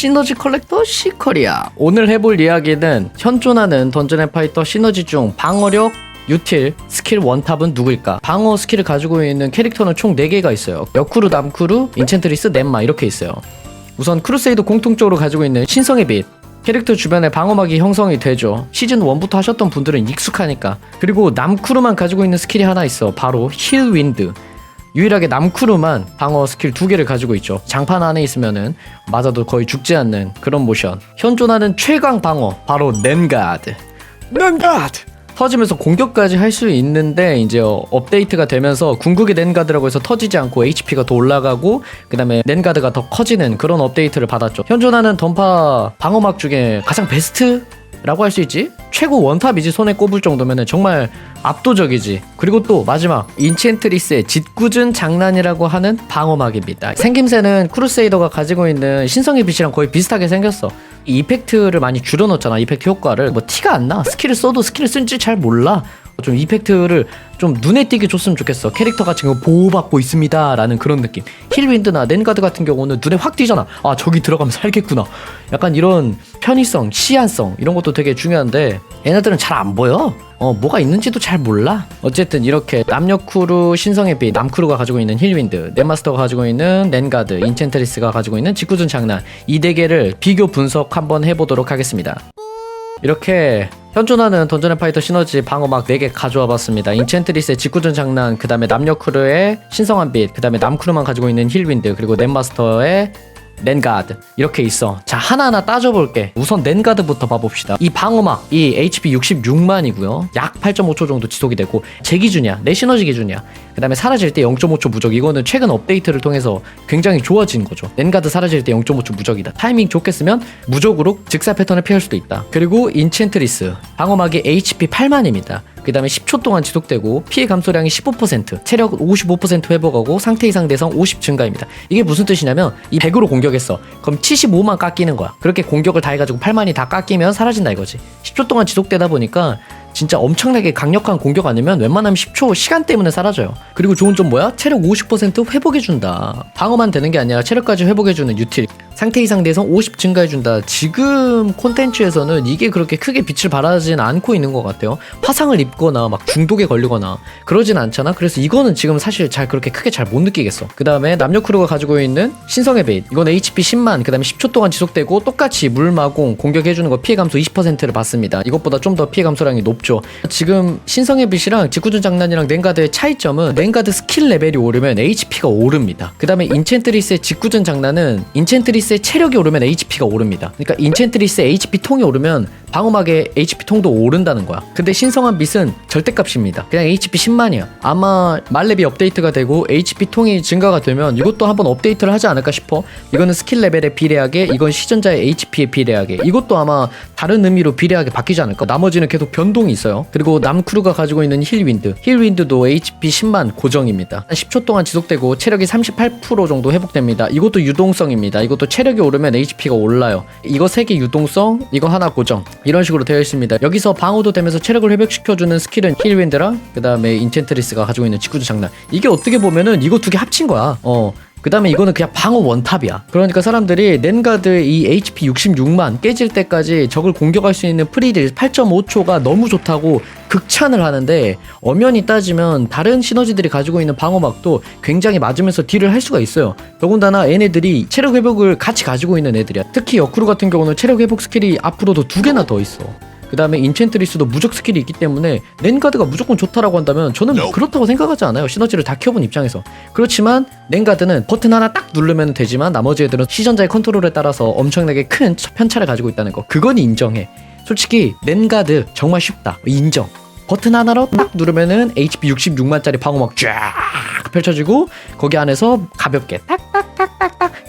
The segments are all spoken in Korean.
시너지 컬렉터 시커리아 오늘 해볼 이야기는 현존하는 던전 앤 파이터 시너지 중 방어력 유틸, 스킬 원탑은 누구일까? 방어 스킬을 가지고 있는 캐릭터는 총 4개가 있어요. 여쿠루, 남쿠루, 인챈트리스, 넷마 이렇게 있어요. 우선 크루세이도 공통적으로 가지고 있는 신성의 빛 캐릭터 주변에 방어막이 형성이 되죠 시즌 1부터 하셨던 분들은 익숙하니까 그리고 남쿠르만 가지고 있는 스킬이 하나 있어 바로 힐 윈드 유일하게 남쿠르만 방어 스킬 두 개를 가지고 있죠. 장판 안에 있으면은 맞아도 거의 죽지 않는 그런 모션. 현존하는 최강 방어 바로 넨가드. 넨가드! 터지면서 공격까지 할 수 있는데 이제 어, 업데이트가 되면서 궁극의 넨가드라고 해서 터지지 않고 HP가 더 올라가고 그 다음에 넨가드가 더 커지는 그런 업데이트를 받았죠. 현존하는 던파 방어막 중에 가장 베스트 라고 할 수 있지? 최고 원탑이지 손에 꼽을 정도면 정말 압도적이지. 그리고 또 마지막 인첸트리스의 짓궂은 장난이라고 하는 방어막입니다. 생김새는 크루세이더가 가지고 있는 신성의 빛이랑 거의 비슷하게 생겼어. 이 이펙트를 많이 줄여놓잖아. 이펙트 효과를 뭐 티가 안 나. 스킬을 써도 스킬을 쓴지 잘 몰라. 좀 이펙트를 좀 눈에 띄게 줬으면 좋겠어. 캐릭터가 지금 보호받고 있습니다라는 그런 느낌. 힐윈드나 넨가드 같은 경우는 눈에 확 띄잖아. 아 저기 들어가면 살겠구나. 약간 이런 편의성, 시안성 이런 것도 되게 중요한데 얘네들은 잘 안 보여. 어 뭐가 있는지도 잘 몰라. 어쨌든 이렇게 남녀쿠루 신성의 빛 남쿠루가 가지고 있는 힐윈드, 넷마스터가 가지고 있는 넨가드, 인첸트리스가 가지고 있는 직구준 장난 이네 개를 비교 분석 한번 해보도록 하겠습니다. 이렇게 현존하는 던전 앤 파이터 시너지 방어막 4개 가져와 봤습니다. 인첸트리스의 직구전 장난, 그 다음에 남녀 크루의 신성한 빛, 그 다음에 남크루만 가지고 있는 힐윈드, 그리고 넷마스터의 넨가드 이렇게 있어. 자 하나하나 따져볼게. 우선 넨가드부터 봐봅시다. 이 방어막 이 HP 66만이고요. 약 8.5초 정도 지속이 되고 제 기준이야. 내 시너지 기준이야. 그 다음에 사라질 때 0.5초 무적. 이거는 최근 업데이트를 통해서 굉장히 좋아진 거죠. 넨가드 사라질 때 0.5초 무적이다. 타이밍 좋게 쓰면 무적으로 즉사 패턴을 피할 수도 있다. 그리고 인첸트리스 방어막이 HP 8만입니다 그 다음에 10초 동안 지속되고 피해 감소량이 15% 체력 55% 회복하고 상태 이상 대성 50 증가입니다 이게 무슨 뜻이냐면 이 100으로 공격했어 그럼 75만 깎이는 거야 그렇게 공격을 다 해가지고 8만이 다 깎이면 사라진다 이거지 10초 동안 지속되다 보니까 진짜 엄청나게 강력한 공격 아니면 웬만하면 10초 시간 때문에 사라져요. 그리고 좋은 점 뭐야? 체력 50% 회복해준다. 방어만 되는 게 아니라 체력까지 회복해주는 유틸. 상태 이상 대성 50 증가해준다. 지금 콘텐츠에서는 이게 그렇게 크게 빛을 발하진 않고 있는 것 같아요. 화상을 입거나 막 중독에 걸리거나 그러진 않잖아. 그래서 이거는 지금 사실 잘 그렇게 크게 잘 못 느끼겠어. 그 다음에 남녀 크루가 가지고 있는 신성의 빛. 이건 HP 10만. 그 다음에 10초 동안 지속되고 똑같이 물마공 공격해주는 거 피해 감소 20%를 받습니다. 이것보다 좀 더 피해 감소량이 높죠. 지금 신성의 빛이랑 직구준 장난이랑 넨가드의 차이점은 넨가드 스킬 레벨이 오르면 HP가 오릅니다. 그 다음에 인첸트리스의 직구준 장난은 인첸트리스 의 체력이 오르면 HP가 오릅니다. 그러니까 인첸트리스의 HP 통이 오르면 방어막의 HP 통도 오른다는 거야. 근데 신성한 빛은 절대값입니다. 그냥 HP 10만이야. 아마 말렙이 업데이트가 되고 HP 통이 증가가 되면 이것도 한번 업데이트를 하지 않을까 싶어. 이거는 스킬 레벨에 비례하게, 이건 시전자의 HP에 비례하게. 이것도 아마 다른 의미로 비례하게 바뀌지 않을까. 나머지는 계속 변동이 있어요. 그리고 남크루가 가지고 있는 힐윈드. 힐윈드도 HP 10만 고정입니다. 10초 동안 지속되고 체력이 38% 정도 회복됩니다. 이것도 유동성입니다. 이것도 체력이 오르면 HP가 올라요. 이거 3개 유동성, 이거 하나 고정. 이런 식으로 되어 있습니다. 여기서 방어도 되면서 체력을 회복시켜주는 스킬은 힐윈드랑 그 다음에 인첸트리스가 가지고 있는 직구조 장난. 이게 어떻게 보면은 이거 두 개 합친 거야. 어. 그 다음에 이거는 그냥 방어 원탑이야. 그러니까 사람들이 넨가드 이 HP 66만 깨질 때까지 적을 공격할 수 있는 프리딜 8.5초가 너무 좋다고 극찬을 하는데 엄연히 따지면 다른 시너지들이 가지고 있는 방어막도 굉장히 맞으면서 딜을 할 수가 있어요. 더군다나 얘네들이 체력 회복을 같이 가지고 있는 애들이야. 특히 여크루 같은 경우는 체력 회복 스킬이 앞으로도 두 개나 더 있어. 그 다음에 인첸트리스도 무적 스킬이 있기 때문에 넨가드가 무조건 좋다라고 한다면 저는 뭐 그렇다고 생각하지 않아요. 시너지를 다 키워본 입장에서. 그렇지만 넨가드는 버튼 하나 딱 누르면 되지만 나머지 애들은 시전자의 컨트롤에 따라서 엄청나게 큰 편차를 가지고 있다는 거. 그건 인정해. 솔직히 넨가드 정말 쉽다. 인정. 버튼 하나로 딱 누르면은 HP 66만짜리 방어 막 쫙 펼쳐지고 거기 안에서 가볍게 딱딱딱딱딱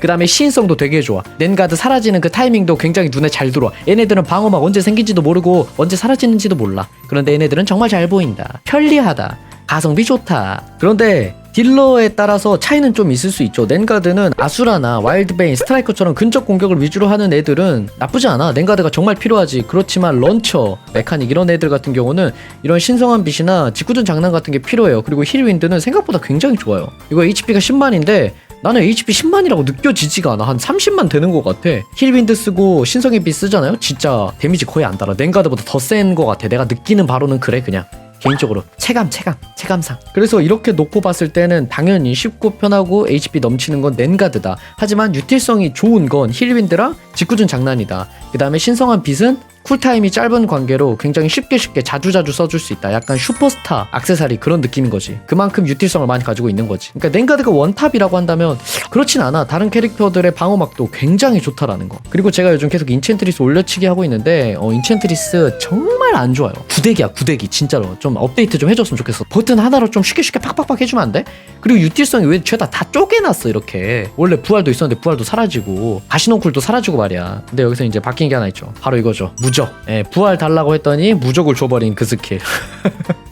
그 다음에 시인성도 되게 좋아 넨가드 사라지는 그 타이밍도 굉장히 눈에 잘 들어와 얘네들은 방어막 언제 생긴지도 모르고 언제 사라지는지도 몰라 그런데 얘네들은 정말 잘 보인다 편리하다 가성비 좋다 그런데 딜러에 따라서 차이는 좀 있을 수 있죠. 넨가드는 아수라나 와일드베인, 스트라이커처럼 근접 공격을 위주로 하는 애들은 나쁘지 않아. 넨가드가 정말 필요하지. 그렇지만 런처, 메카닉 이런 애들 같은 경우는 이런 신성한 빛이나 직구준 장난 같은 게 필요해요. 그리고 힐윈드는 생각보다 굉장히 좋아요. 이거 HP가 10만인데 나는 HP 10만이라고 느껴지지가 않아. 한 30만 되는 것 같아. 힐윈드 쓰고 신성의 빛 쓰잖아요? 진짜 데미지 거의 안 달아. 냉가드보다 더 센 것 같아. 내가 느끼는 바로는 그래 그냥. 개인적으로. 체감 체감 체감상. 그래서 이렇게 놓고 봤을 때는 당연히 쉽고 편하고 HP 넘치는 건 낸가드다. 하지만 유틸성이 좋은 건 힐윈드랑 직구준 장난이다. 그 다음에 신성한 빛은 쿨타임이 짧은 관계로 굉장히 쉽게 쉽게 자주자주 써줄 수 있다. 약간 슈퍼스타 악세사리 그런 느낌인 거지. 그만큼 유틸성을 많이 가지고 있는 거지. 그러니까 낸가드가 원탑이라고 한다면 그렇진 않아. 다른 캐릭터들의 방어막도 굉장히 좋다라는 거. 그리고 제가 요즘 계속 인챈트리스 올려치기 하고 있는데 어, 인챈트리스 정말 안 좋아요. 구대기야 구대기 진짜로. 좀 업데이트 좀 해줬으면 좋겠어. 버튼 하나로 좀 쉽게 쉽게 팍팍팍 해주면 안 돼? 그리고 유틸성이 왜 죄다 다 쪼개놨어 이렇게. 원래 부활도 있었는데 부활도 사라지고 가시노쿨도 사라지고 말이야. 근데 여기서 이제 바뀐 게 하나 있죠. 바로 이거죠. 무적 예, 부활 달라고 했더니 무적을 줘버린 그 스킬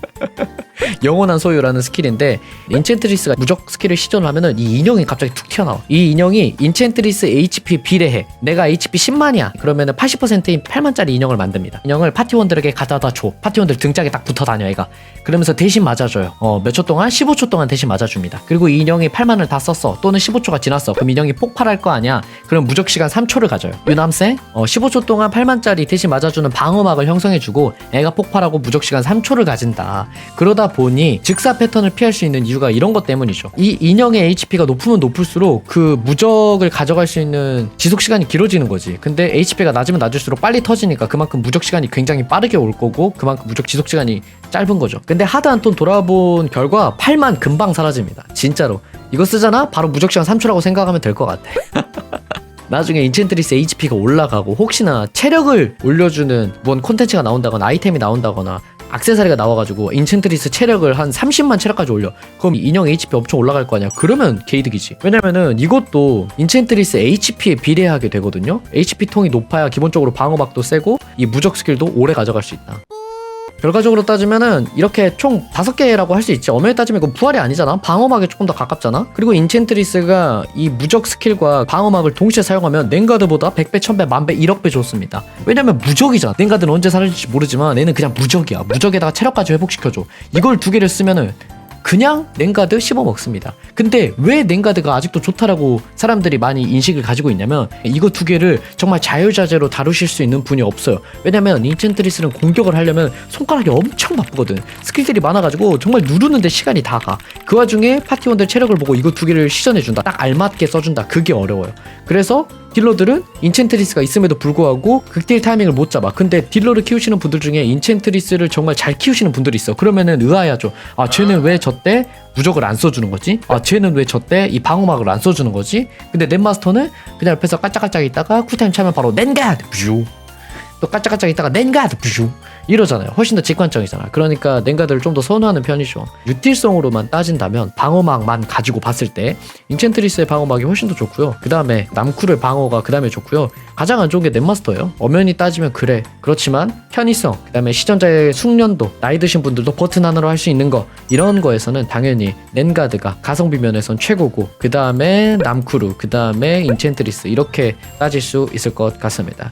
영원한 소유라는 스킬인데 인챈트리스가 무적 스킬을 시전을 하면은 이 인형이 갑자기 툭 튀어나와. 이 인형이 인챈트리스 HP 비례해. 내가 HP 10만이야. 그러면은 80%인 8만짜리 인형을 만듭니다. 인형을 파티원들에게 가져다 줘. 파티원들 등짝에 딱 붙어 다녀 얘가. 그러면서 대신 맞아줘요. 어 몇 초 동안? 15초 동안 대신 맞아줍니다. 그리고 이 인형이 8만을 다 썼어. 또는 15초가 지났어. 그럼 인형이 폭발할 거 아니야. 그럼 무적 시간 3초를 가져요. 유남생 어 15초 동안 8만짜리 대신 맞아주는 방어막을 형성해주고 애가 폭발하고 무적 시간 3초를 가진다. 그러다 보니 즉사 패턴을 피할 수 있는 이유가 이런 것 때문이죠. 이 인형의 HP가 높으면 높을수록 그 무적을 가져갈 수 있는 지속 시간이 길어지는 거지. 근데 HP가 낮으면 낮을수록 빨리 터지니까 그만큼 무적 시간이 굉장히 빠르게 올 거고 그만큼 무적 지속 시간이 짧은 거죠. 근데 하드 한 톤 돌아본 결과 8만 금방 사라집니다. 진짜로. 이거 쓰잖아? 바로 무적 시간 3초라고 생각하면 될 것 같아. 나중에 인챈트리스 HP가 올라가고 혹시나 체력을 올려주는 뭔 콘텐츠가 나온다거나 아이템이 나온다거나 악세사리가 나와가지고 인챈트리스 체력을 한 30만 체력까지 올려. 그럼 인형 HP 엄청 올라갈 거 아니야? 그러면 개이득이지. 왜냐면은 이것도 인챈트리스 HP에 비례하게 되거든요? HP 통이 높아야 기본적으로 방어막도 세고 이 무적 스킬도 오래 가져갈 수 있다 결과적으로 따지면은 이렇게 총 다섯 개라고 할 수 있지. 엄연히 따지면 이건 부활이 아니잖아. 방어막에 조금 더 가깝잖아. 그리고 인챈트리스가 이 무적 스킬과 방어막을 동시에 사용하면 냉가드보다 100배, 1000배, 만배, 1억배 좋습니다. 왜냐면 무적이잖아. 냉가드는 언제 사라질지 모르지만 얘는 그냥 무적이야. 무적에다가 체력까지 회복시켜줘. 이걸 두 개를 쓰면은 그냥 냉가드 씹어 먹습니다. 근데 왜 냉가드가 아직도 좋다라고 사람들이 많이 인식을 가지고 있냐면 이거 두 개를 정말 자유자재로 다루실 수 있는 분이 없어요. 왜냐면 인챈트리스는 공격을 하려면 손가락이 엄청 바쁘거든. 스킬들이 많아가지고 정말 누르는데 시간이 다 가. 그 와중에 파티원들 체력을 보고 이거 두 개를 시전해준다. 딱 알맞게 써준다. 그게 어려워요. 그래서 딜러들은 인챈트리스가 있음에도 불구하고 극딜 타이밍을 못 잡아. 근데 딜러를 키우시는 분들 중에 인챈트리스를 정말 잘 키우시는 분들이 있어. 그러면은 의아해하죠. 아, 쟤는 왜 저 때 무적을 안 써주는 거지? 아, 쟤는 왜 저 때 이 방어막을 안 써주는 거지? 근데 넷마스터는 그냥 옆에서 깔짝깔짝 있다가 쿨타임 차면 바로 낸가드! 뷰! 또 깔짝깔짝 있다가 낸가드! 뷰! 이러잖아요. 훨씬 더 직관적이잖아. 그러니까 낸가드를 좀더 선호하는 편이죠. 유틸성으로만 따진다면 방어막만 가지고 봤을 때 인챈트리스의 방어막이 훨씬 더 좋고요. 그 다음에 남쿨의 방어가 그 다음에 좋고요. 가장 안 좋은 게 넷마스터예요. 엄연히 따지면 그래. 그렇지만 편의성, 그 다음에 시전자의 숙련도, 나이 드신 분들도 버튼 하나로 할 수 있는 거 이런 거에서는 당연히 낸가드가 가성비 면에선 최고고 그 다음에 남쿠르, 그 다음에 인챈트리스 이렇게 따질 수 있을 것 같습니다.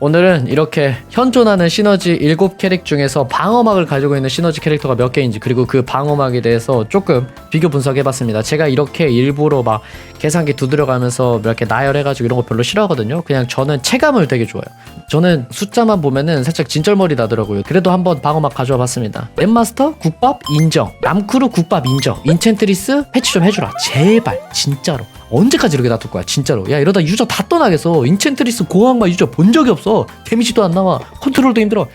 오늘은 이렇게 현존하는 시너지 7 캐릭 중에서 방어막을 가지고 있는 시너지 캐릭터가 몇 개인지 그리고 그 방어막에 대해서 조금 비교 분석해봤습니다. 제가 이렇게 일부러 막 계산기 두드려가면서 이렇게 나열해가지고 이런 거 별로 싫어하거든요. 그냥 저는 체감을 되게 좋아해요. 저는 숫자만 보면은 살짝 진절머리 나더라고요. 그래도 한번 방어막 가져와 봤습니다. 넷마스터 국밥 인정. 남크루 국밥 인정. 인챈트리스 패치 좀 해주라. 제발 진짜로. 언제까지 이렇게 놔둘 거야 진짜로? 야 이러다 유저 다 떠나겠어. 인챈트리스 고항마 유저 본 적이 없어. 데미지도 안 나와. 컨트롤도 힘들어